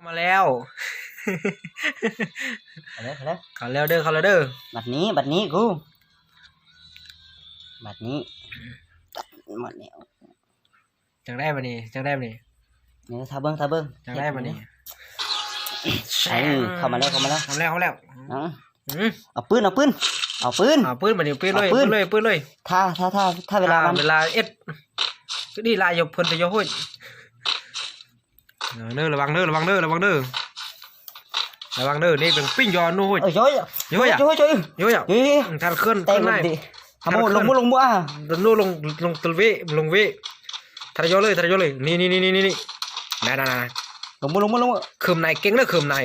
เข้ามาแล้วเอาเลยเอาเลยเข้าแล้วเด้อเข้าแล้วเด้อบัดนี้บัดนี้กูบัดนี้หมดแล้วจังได้บัดนี้จังได้บัดนี้เนื้อทาเบิ้งทาเบิ้งจังได้บัดนี้เออเข้ามาแล้วเข้ามาแล้วเข้ามาแล้วเข้ามาแล้วเอาอืมเอาปืนเอาปืนเอาปืนเอาปืนบัดนี้ปืนเลยเอาปืปืนนเลยปืนเลยถ้าถ้าถ้าถ้าเวลามันเวลาเอ็ดก็นี่ลายอยเพิ่นไปอยห้ย เออเด้อระวังเด้อระวังเด้อระวังเด้อระวังเด้อนี่เป็นปิ้งยอนู่นห้ยเอ้ยโย้ยโย้ยอะโย้ยโย้ยโย้ยอะโย้ยทานเคลื่อนเต็ขึ้มนได้ดิทำมูลงมูลงมูอะลงนู่นลงลงตะเวลงเวทารยอเลยทารยอเลยนี่นี่นี่นี่นี่นี่ได้ได้ได้ลงมูลงมูลงมูคืมนายเก่งเลยคืมนาย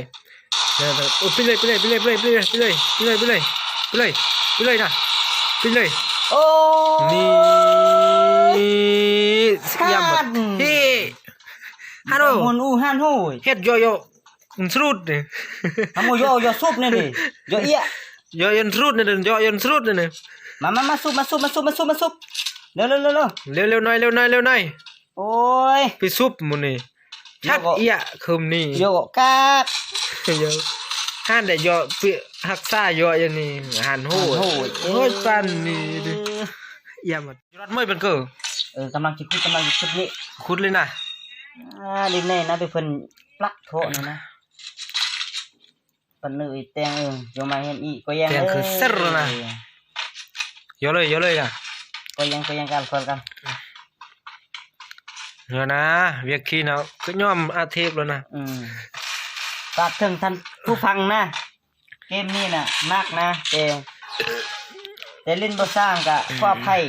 เนี่ยโอ้ยไปเลยไปเลยไปเลยไปเลยไปเลยไปเลยไปเลยไปเลยไปเลยไปเลยนะไปเลยโอ้นี่สกยามหมดเฮ้ ฮัลโหลมูลอูฮันหูยเฮ็ดโยโย่มันสรุดเนี่ยทำมูโยโยซุปนี่ดิโยเอี้ยโยยันสรุดเนี่ยโยยันสรุดเนี่ยมามามาซุปมาซุปมาซุปมาซุปมาซุปเร็วเร็วเร็วเร็วเร็วเร็วหน่อยเร็วหน่อยเร็วหน่อยโอ้ยไปซุปมันนี่ชัดเอียคืมนี่โยกากโยหันแต่โยเปียหักซ่าโยยันนี่หันโหโหดปันนี่ดิเอี่ยมดรัดไม่เป็นเกอเออกำลังจะคุดกำลังจะคุดนี่คุดเลยนะ อ่าดินแน่นะไปเพิ่นปลักโถนี่นะปันเลยแตงเออโยมาเห็นอีก็ยังแกงคือเสือนะโยเลยโยเลยอะก็ยังก็ยังกันคนกันเดี๋ยวนะเวียกขี้เนาะก็ย่อมอาเทพแล้วนะอืมฝากถึงท่านผู้ฟังนะ เกมนี้น่ะมากนะแต่แต่เล่นบ่สร้างกะขออภัย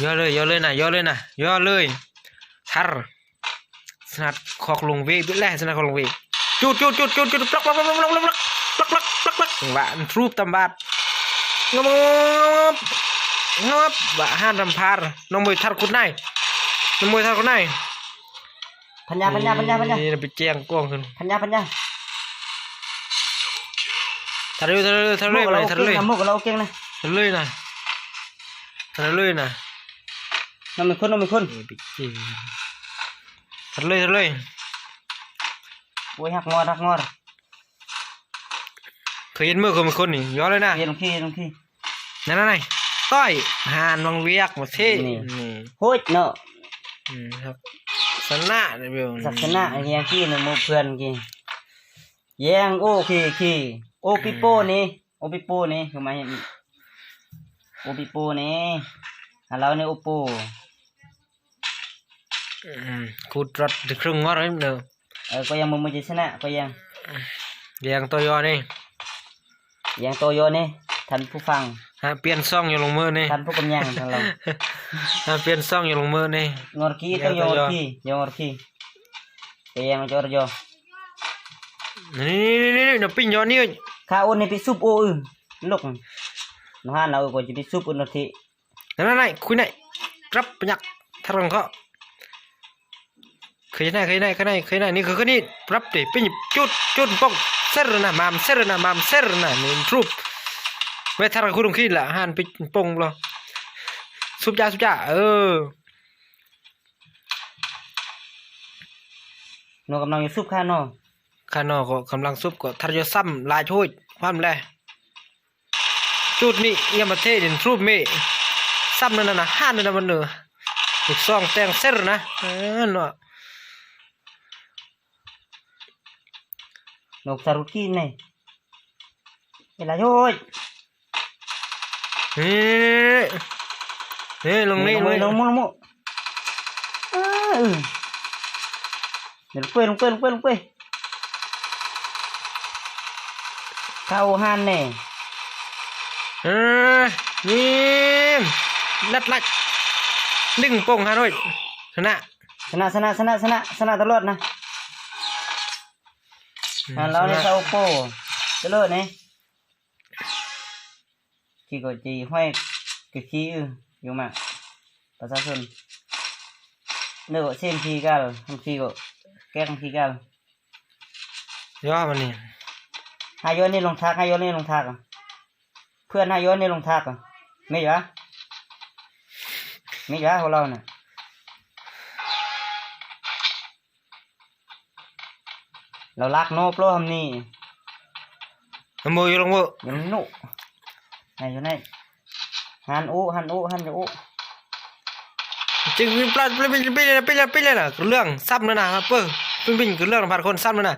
โยเลยโยเลยนะโยเลยนะโยเลยทัรสนัดคอกลงเวบิแลสนัดคอกลงเวจุดจุดจุดจุดจุดปลัก ปลักปลักปลักปลักปลักปลักปลักปลักปลักบ้านทรูปตำบาดงบงบบ้าห้านรำพารน้องมวยทัรคุณนายน้องมวยทัรคุณนายพัญญาพัญญาพัญญาพัญญานี่ไปแจ้งกล้องขึ้นพัญญาพัญญาทัรเลยทัรเลยทัรเลยมุกไปเราทัรเก่งเลยนะมุกเราเก่งนะทัรเลยนะทัรเลยนะน้องมีคนน้องมีคนนี่ไปแจ้ง ทัรเลยทัรเลยโอ้ยหักงอหักงอเคยเห็นมือคนเป็นคนนี่ย้อนเลยนะเรียนลงพี่ลงพี่นั่นนั่นไงต้อยหานวังเวียกมาเท่นี่นี่โฮ้ยเนาะอืมครับสนะเนี่ยเบลศักษณะไอ้เฮียพี่นึงหมู่เพื่อนกี่แย่งโอ้ขี้ขี้โอปิโป้นี่โอปิโป้นี่คือมาเห็นโอปิโป้นี่ฮัลโหลนี่โอโป้อืม คูดรัดถึงครึ่งงอดเลยเนอะเออก็ยังมึงมึงจะชนะก็ยังเรียงตัวยอนี่ยังโตโยนี่ท่านผู้ฟังฮะเปลี่ยนซ่องอยู่ลงมือนี่ท่านผู้กำยังทางเราฮะเปลี่ยนซ่องอยู่ลงมือนี่งอร์กี้ต้องโยงอร์กี้โยงอร์กี้ก็ยังจอรโยนี่นี่นี่นี่เดี๋ยวปิ้งยอนี่ข้าโอนให้ไปซุปโอ้อือลูกน้องฮันเราก็จะไปซุปอุนทีนั่นนั่นนั่นคุยไหนรับปัญญาทางเขาเคยไหนเคยไหนเคยไหนเคยไหนนี่คือคนนี้รับดิปิ้งจุดจุดป้องเซอร์นะมา kena kena kena kena ni kena prap deh pin cut cut pok serna mam serna mam serna ni trup về thằng khu đồng khi là hàn pin pong lo súp cha súp cha ừ นกำลังซุบข้านอข้านอก็กำลังซุบก็ทารยซ้ำลายช่วยความแลจุดนี้ยามาเทเดินรูปเมซ้ำนั่นนะห้านั่นนะมันเนอถูกซ่องแตงเซรนะเออเนาะ Nuk sarukin nih. Ya lanjut. Hei. Hei, lung nih, lung lung lung lung. Lung kue, lung kue, lung kue, lung kue. Kauhan nih. Eh, nih. Lật lại. หนึ่งโป่งฮานอยชนะ ชนะชนะชนะชนะชนะตลอดนะ Hàng lâu đi sau cô Cái lượn này Chỉ có chỉ hoài Cái khí ư Yêu mà Bà ra xuân Nếu có xem khí ra rồi Không khí có Két không khí ra rồi Gió mà nè Hai gió này lồng thác Hai gió này lồng thác à เพื่อนให้ย้อนในลงทักอะไม่จ้ะไม่จ้ะของเราเนี่ย เราลากโนบล้อมนี่ลงโบอยู่งโบยังนนุไหนอยู่ไหนฮันโอฮันโอฮันยู่โอจึงปลาปลาปลาปลาปลาปลาเรื่องซ้ำเลยนะครับเพิ่งปิ้งปิ้คือเรื่องผ่านคนซ้ำเลยนะ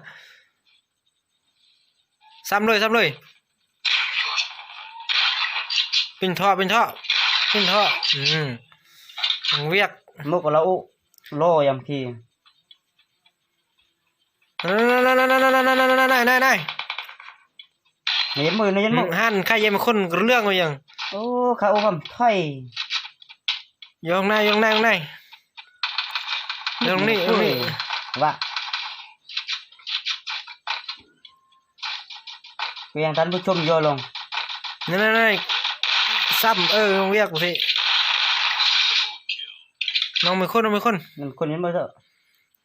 ซ้ำเลยซ้ำเลยปิ้นท่อปิ้นท่อปิ้นท่ออืมเวียกมุกเราโลยำที นั่นนั่นนั่นนั่เห็นมือนยันมุกหันข้าเย็นมาคนเรื่องมาอยังโอ้ข้าโอ้คำไทยยองนายยองนายยองนายยองนี่ยองนี่ว่าเพียงท่านผู้ชมโยลงนั่นนั่นซ้ำเออเรียกสิน้องมีคนน้องมีคนมันคนนี้มาเถอะ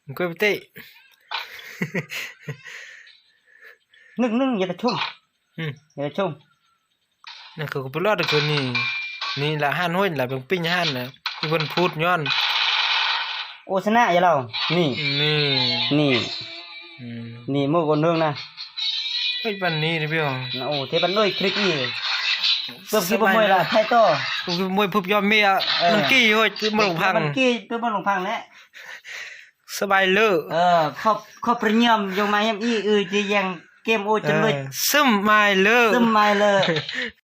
มัคุยไปเตะ นึ่งนึ่งอย่าตะชุ่มอย่าตะชุ่มนั่นคือกูไปรอดคือนี้นี่ละห้านห้อยละเป็นปิ้งห้านนะอีบนพูดย้อน โอชนะอย่าเรานี่ นี่นี่นี่มือคนเรื่องนะเอ้ปันนี้ดิพี่อ๋อโอ้เทปันด้วยคลิกนี่เพิ่มคือมวยละไทโต้มวยพุบยอมเมียมันกี้เฮ้ยคือมันหลงพังมันกี้คือมันหลงพังแน่ ว Sơ bài lỡ เออขอบขอบประเนียมยงมาเยี่ยมอีอือจะยังเกมโอจนเลย Ờ, Sâm mai lỡ ซึมมาเลย